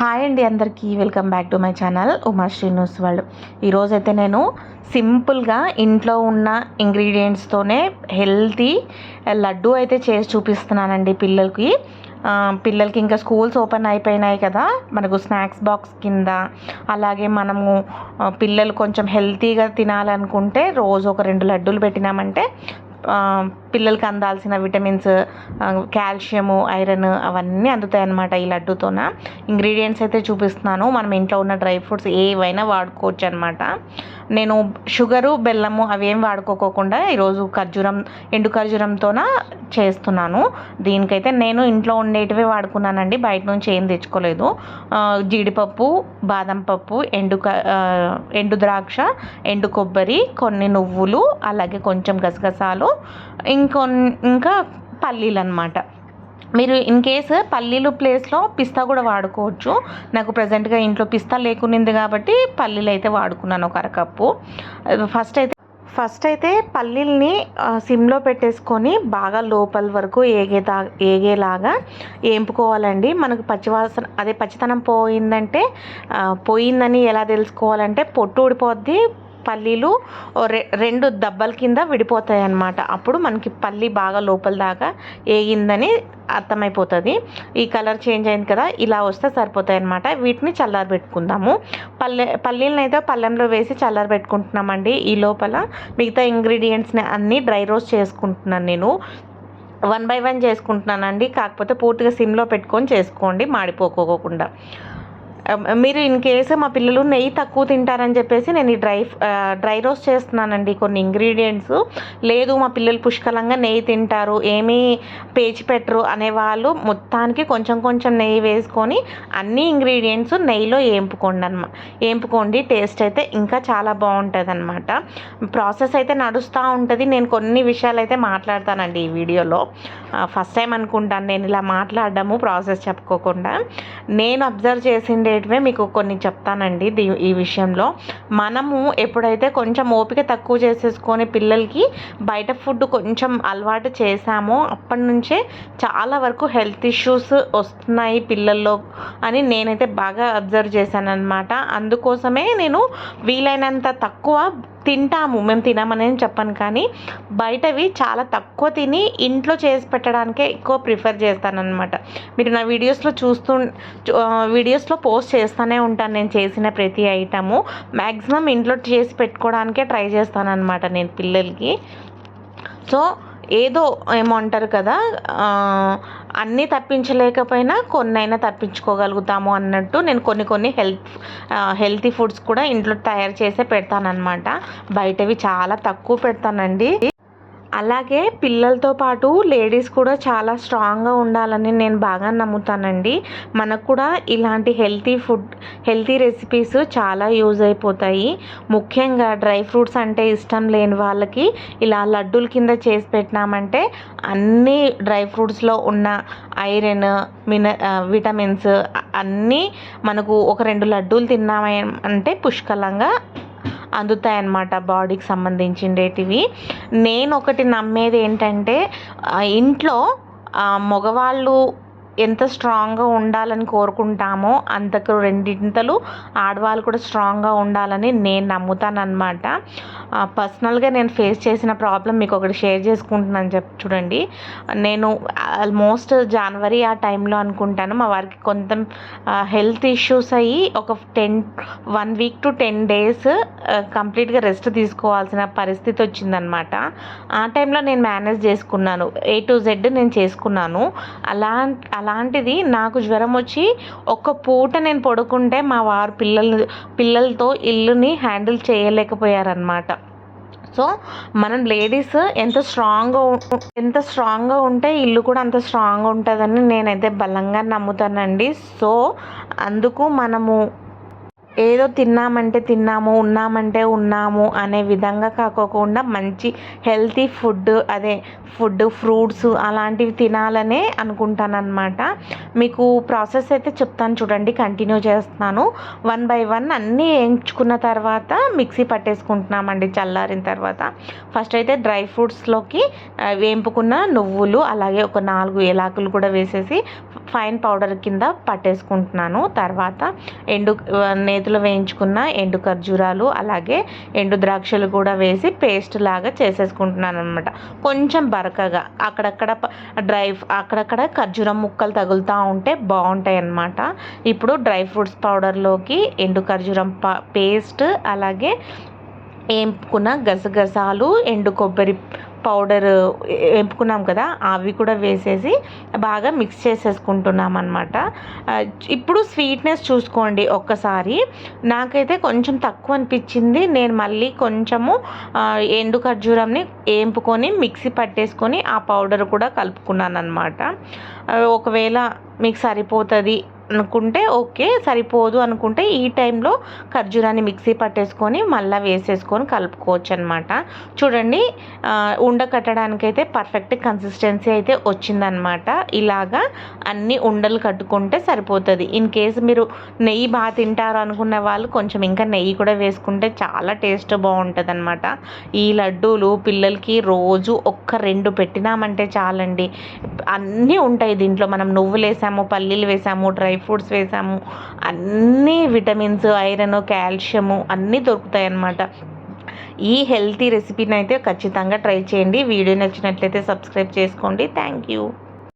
Hi అండి అందరికీ welcome back to my channel Uma Srinivas వాళ్ళు ఈరోజైతే నేను సింపుల్గా ఇంట్లో ఉన్న ఇంగ్రీడియంట్స్తోనే హెల్తీ లడ్డు అయితే చేసి చూపిస్తున్నానండి పిల్లలకి. పిల్లలకి ఇంకా స్కూల్స్ ఓపెన్ అయిపోయినాయి కదా మనకు స్నాక్స్ బాక్స్ కింద. అలాగే మనము పిల్లలు కొంచెం హెల్తీగా తినాలనుకుంటే రోజు ఒక రెండు లడ్డూలు పెట్టినామంటే పిల్లలకి అందాల్సిన విటమిన్స్ కాల్షియము ఐరన్ అవన్నీ అందుతాయి అన్నమాట ఈ లడ్డూతోన. ఇంగ్రీడియంట్స్ అయితే చూపిస్తున్నాను. మనం ఇంట్లో ఉన్న డ్రై ఫ్రూట్స్ ఏవైనా వాడుకోవచ్చు అనమాట నేను షుగరు బెల్లము అవేం వాడుకోకుండా ఈరోజు ఖర్జూరం ఎండు ఖర్జూరంతోన చేస్తున్నాను. దీనికైతే నేను ఇంట్లో ఉండేటివే వాడుకున్నానండి. బయట నుంచి ఏం తెచ్చుకోలేదు. జీడిపప్పు బాదం పప్పు ఎండు క- ఎండు ద్రాక్ష ఎండు కొబ్బరి కొన్ని నువ్వులు అలాగే కొంచెం గసగసాలు ఇంకొన్ ఇంకా పల్లీలు అనమాట మీరు ఇన్ కేస్ పల్లీలు ప్లేస్లో పిస్తా కూడా వాడుకోవచ్చు. నాకు ప్రజెంట్గా ఇంట్లో పిస్తా లేకునింది కాబట్టి పల్లీలు అయితే వాడుకున్నాను ఒక అరకప్పు. ఫస్ట్ అయితే ఫస్ట్ అయితే పల్లీల్ని సిమ్లో పెట్టేసుకొని బాగా లోపల వరకు ఏగేదా ఏగేలాగా ఏంపుకోవాలండి. మనకు పచ్చివాసన అదే పచ్చితనం పోయిందంటే పోయిందని ఎలా తెలుసుకోవాలంటే పొట్టు ఊడిపోద్ది పల్లీలు రె రెండు దబ్బల కింద విడిపోతాయి అన్నమాట అప్పుడు మనకి పల్లి బాగా లోపల దాకా ఏగిందని అర్థమైపోతుంది. ఈ కలర్ చేంజ్ అయింది కదా ఇలా వస్తే సరిపోతాయి అనమాట వీటిని చల్లారి పెట్టుకుందాము. పల్లె పల్లీలను అయితే పళ్ళెంలో వేసి చల్లారి పెట్టుకుంటున్నామండి. ఈ లోపల మిగతా ఇంగ్రీడియంట్స్ని అన్నీ డ్రై రోస్ట్ చేసుకుంటున్నాను నేను. వన్ బై వన్ చేసుకుంటున్నానండి. కాకపోతే పూర్తిగా సిమ్లో పెట్టుకొని చేసుకోండి మాడిపోకోకుండా. మీరు ఇన్ కేసు మా పిల్లలు నెయ్యి తక్కువ తింటారని చెప్పేసి నేను ఈ డ్రై డ్రై రోస్ట్ చేస్తున్నానండి కొన్ని ఇంగ్రీడియంట్స్ లేదు మా పిల్లలు పుష్కలంగా నెయ్యి తింటారు ఏమీ పేచి పెట్టరు అనేవాళ్ళు మొత్తానికి కొంచెం కొంచెం నెయ్యి వేసుకొని అన్ని ఇంగ్రీడియంట్స్ నెయ్యిలో ఏంపుకోండి అనమాట ఏంపుకోండి టేస్ట్ అయితే ఇంకా చాలా బాగుంటుంది అనమాట ప్రాసెస్ అయితే నడుస్తూ ఉంటుంది. నేను కొన్ని విషయాలు అయితే మాట్లాడతానండి ఈ వీడియోలో. ఫస్ట్ టైం అనుకుంటాను నేను ఇలా మాట్లాడడము ప్రాసెస్ చెప్పుకోకుండా. నేను అబ్జర్వ్ చేసిండే చేసిండేటివే మీకు కొన్ని చెప్తానండి దీ ఈ విషయంలో. మనము ఎప్పుడైతే కొంచెం ఓపిక తక్కువ చేసేసుకొని పిల్లలకి బయట ఫుడ్ కొంచెం అలవాటు చేసామో అప్పటి నుంచే చాలా వరకు హెల్త్ ఇష్యూస్ వస్తున్నాయి పిల్లల్లో అని నేనైతే బాగా అబ్జర్వ్ చేశాను అనమాట అందుకోసమే నేను వీలైనంత తక్కువ తింటాము మేము తినామనేది చెప్పాను చెప్పను కానీ బయటవి చాలా తక్కువ తిని ఇంట్లో చేసి పెట్టడానికే ఎక్కువ ప్రిఫర్ చేస్తానన్నమాట. మీరు నా వీడియోస్లో చూస్తూ చూ- వీడియోస్లో పోస్ట్ చేస్తూనే ఉంటాను నేను చేసిన ప్రతి ఐటము. మ్యాక్సిమం ఇంట్లో చేసి పెట్టుకోవడానికే ట్రై చేస్తానన్నమాట నేను పిల్లలకి. సో ఏదో ఏమో అంటారు కదా అన్నీ తప్పించలేకపోయినా కొన్నైనా తప్పించుకోగలుగుతాము అన్నట్టు నేను కొన్ని కొన్ని హెల్త్ హెల్తీ ఫుడ్స్ కూడా ఇంట్లో తయారు చేసే పెడతానన్నమాట. బయటవి చాలా తక్కువ పెడతానండి. అలాగే పిల్లలతో పాటు లేడీస్ కూడా చాలా స్ట్రాంగ్గా ఉండాలని నేను బాగా నమ్ముతానండి. మనకు కూడా ఇలాంటి హెల్తీ ఫుడ్ హెల్తీ రెసిపీస్ చాలా యూజ్ అయిపోతాయి. ముఖ్యంగా డ్రై ఫ్రూట్స్ అంటే ఇష్టం లేని వాళ్ళకి ఇలా లడ్డూల కింద చేసి పెట్టినామంటే అన్ని డ్రై ఫ్రూట్స్లో ఉన్న ఐరన్ మిన విటమిన్స్ అన్నీ మనకు ఒక రెండు లడ్డూలు తిన్నామంటే అంటే పుష్కలంగా అందుతాయన్నమాట బాడీకి సంబంధించిండేటివి నేను ఒకటి నమ్మేది ఏంటంటే ఇంట్లో మగవాళ్ళు ఎంత స్ట్రాంగ్గా ఉండాలని కోరుకుంటామో అంతకు రెండింతలు ఆడవాళ్ళు కూడా స్ట్రాంగ్గా ఉండాలని నేను నమ్ముతానమాట పర్సనల్గా నేను ఫేస్ చేసిన ప్రాబ్లం మీకు ఒకటి షేర్ చేసుకుంటున్నాను చెప్పి చూడండి. నేను ఆల్మోస్ట్ జనవరి ఆ టైంలో అనుకుంటాను. మా వారికి కొంత హెల్త్ ఇష్యూస్ అయ్యి ఒక ten one week to ten days కంప్లీట్గా రెస్ట్ తీసుకోవాల్సిన పరిస్థితి వచ్చిందనమాట ఆ టైంలో నేను మేనేజ్ చేసుకున్నాను. ఏ టు జెడ్ నేను చేసుకున్నాను. అలా అలాంటిది నాకు జ్వరం వచ్చి ఒక్క పూట నేను పడుకుంటే మా వారు పిల్లలు పిల్లలతో ఇల్లుని హ్యాండిల్ చేయలేకపోయారనమాట సో మనం లేడీస్ ఎంత స్ట్రాంగ్గా ఎంత స్ట్రాంగ్గా ఉంటే ఇల్లు కూడా అంత స్ట్రాంగ్గా ఉంటుందని నేనైతే బలంగా నమ్ముతానండి. సో అందుకు మనము ఏదో తిన్నామంటే తిన్నాము ఉన్నామంటే ఉన్నాము అనే విధంగా కాకోకుండా మంచి హెల్తీ ఫుడ్ అదే ఫుడ్ ఫ్రూట్స్ అలాంటివి తినాలనే అనుకుంటానన్నమాట. మీకు ప్రాసెస్ అయితే చెప్తాను చూడండి కంటిన్యూ చేస్తున్నాను. వన్ బై వన్ అన్నీ వేయించుకున్న తర్వాత మిక్సీ పట్టేసుకుంటున్నామండి చల్లారిన తర్వాత. ఫస్ట్ అయితే డ్రై ఫ్రూట్స్లోకి వేంపుకున్న నువ్వులు అలాగే ఒక నాలుగు ఏలాకులు కూడా వేసేసి ఫైన్ పౌడర్ కింద పట్టేసుకుంటున్నాను. తర్వాత ఎండు నేతులు వేయించుకున్న ఎండు ఖర్జూరాలు అలాగే ఎండు ద్రాక్షలు కూడా వేసి పేస్ట్ లాగా చేసేసుకుంటున్నాను అనమాట కొంచెం బరకగా అక్కడక్కడ డ్రై అక్కడక్కడ ఖర్జూరం ముక్కలు తగులుతూ ఉంటే బాగుంటాయి అన్నమాట. ఇప్పుడు డ్రై ఫ్రూట్స్ పౌడర్లోకి ఎండు ఖర్జూరం పేస్ట్ అలాగే వేపుకున్న గసగసాలు ఎండు కొబ్బరి పౌడర్ వేపుకున్నాం కదా అవి కూడా వేసేసి బాగా మిక్స్ చేసేసుకుంటున్నాం అనమాట ఇప్పుడు స్వీట్నెస్ చూసుకోండి ఒక్కసారి. నాకైతే కొంచెం తక్కువ అనిపించింది. నేను మళ్ళీ కొంచెము ఎండు ఖర్జూరంని వేపుకొని మిక్సీ పట్టేసుకొని ఆ పౌడర్ కూడా కలుపుకున్నాను అనమాట ఒకవేళ మీకు సరిపోతుంది అనుకుంటే ఓకే సరిపోదు అనుకుంటే ఈ టైంలో ఖర్జూరాన్ని మిక్సీ పట్టేసుకొని మళ్ళీ వేసేసుకొని కలుపుకోవచ్చు అనమాట చూడండి ఉండ కట్టడానికైతే పర్ఫెక్ట్ కన్సిస్టెన్సీ అయితే వచ్చిందనమాట. ఇలాగా అన్ని ఉండలు కట్టుకుంటే సరిపోతుంది. ఇన్ కేసు మీరు నెయ్యి బాగా తింటారు అనుకున్న వాళ్ళు కొంచెం ఇంకా నెయ్యి కూడా వేసుకుంటే చాలా టేస్ట్ బాగుంటుంది అనమాట ఈ లడ్డూలు పిల్లలకి రోజు ఒక్క రెండు పెట్టినామంటే చాలండి. అన్నీ ఉంటాయి దీంట్లో. మనం నువ్వులు వేసాము పల్లీలు వేసాము డ్రై ఫ్రూట్స్ వేసాము. అన్నీ విటమిన్స్ ఐరన్ కాల్షియము అన్నీ దొరుకుతాయి అన్నమాట ఈ హెల్తీ రెసిపీని అయితే ఖచ్చితంగా ట్రై చేయండి. వీడియో నచ్చినట్లయితే సబ్స్క్రైబ్ చేసుకోండి. Thank you.